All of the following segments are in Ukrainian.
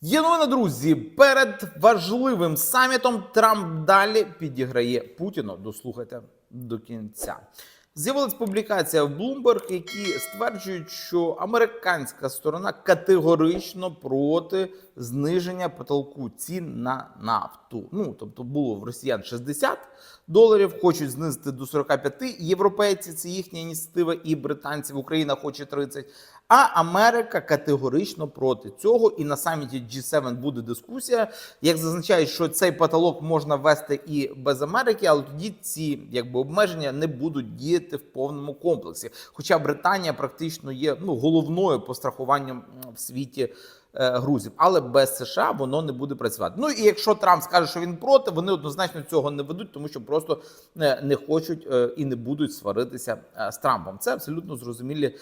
Є новина, друзі. Перед важливим самітом Трамп далі підіграє Путіну. Дослухайте до кінця. З'явилась публікація в Bloomberg, які стверджують, що американська сторона категорично проти зниження потолку цін на нафту. Ну тобто було в росіян 60 доларів, хочуть знизити до 45. Європейці це їхня ініціатива, і британців Україна хоче 30. А Америка категорично проти цього. І на саміті G7 буде дискусія. Як зазначають, що цей потолок можна ввести і без Америки, але тоді ці якби обмеження не будуть діяти в повному комплексі. Хоча Британія практично є ну головною по страхуванням м, в світі. е, Грузів, але без США воно не буде працювати. Ну і якщо Трамп скаже, що він проти, вони однозначно цього не ведуть, тому що просто е, не хочуть е, і не будуть сваритися з Трампом. Це абсолютно зрозумілі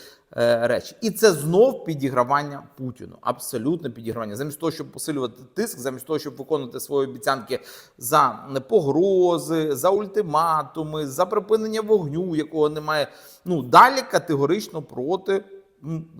речі, і це знов підігравання Путіну. Абсолютно підігравання. Замість того, щоб посилювати тиск, замість того, щоб виконувати свої обіцянки за погрози, за ультиматуми, за припинення вогню, якого немає. Ну далі категорично проти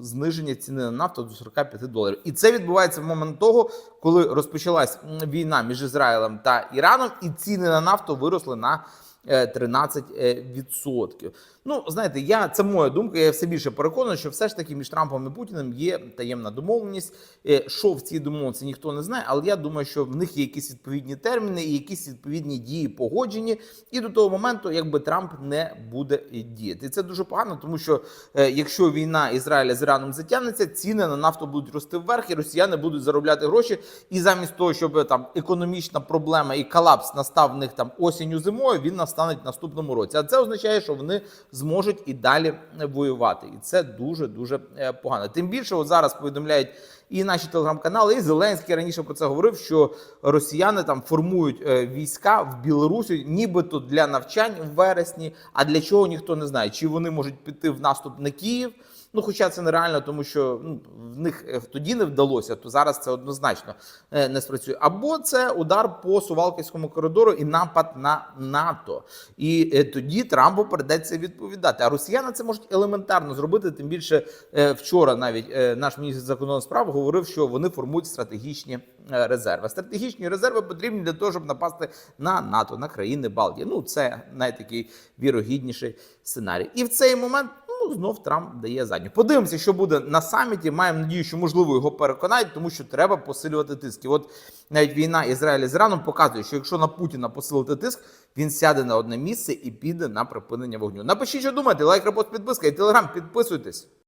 зниження ціни на нафту до 45 доларів. І це відбувається в момент того, коли розпочалась війна між Ізраїлем та Іраном, і ціни на нафту виросли на 13%. Ну, знаєте, я це моя думка. Я все більше переконаний, що все ж таки між Трампом і Путіним є таємна домовленість. Е, Що в цій домовленості ніхто не знає, але я думаю, що в них є якісь відповідні терміни і якісь відповідні дії погоджені. І до того моменту, якби Трамп не буде діяти. І це дуже погано, тому що е, якщо війна Ізраїля з Іраном затягнеться, ціни на нафту будуть рости вверх, і росіяни будуть заробляти гроші. І замість того, щоб е, там економічна проблема і колапс настав в них там осінню зимою, він настане в наступному році. А це означає, що вони зможуть і далі воювати, і це дуже дуже е, погано. Тим більше, зараз повідомляють і наші телеграм-канали, і Зеленський раніше про це говорив, що росіяни там формують е, війська в Білорусі, нібито для навчань в вересні. А для чого ніхто не знає, чи вони можуть піти в наступ на Київ. Ну, хоча це нереально, тому що ну, в них е, тоді не вдалося, то зараз це однозначно е, не спрацює. Або це удар по Сувалківському коридору і напад на НАТО. І е, тоді Трампу придеться відповідати. А росіяни це можуть елементарно зробити. Тим більше вчора навіть наш міністр закордонних справ говорив, що вони формують стратегічні резерви. Стратегічні резерви потрібні для того, щоб напасти на НАТО, на країни Балтії. Ну це найтакий вірогідніший сценарій. І в цей момент. Ну, знов Трамп дає задню. Подивимося, що буде на саміті. Маємо надію, що можливо його переконають, тому що треба посилювати тиск. І от навіть війна Ізраїля з Іраном показує, що якщо на Путіна посилити тиск, він сяде на одне місце і піде на припинення вогню. Напишіть, що думаєте, лайк, репост, підписка і телеграм. Підписуйтесь.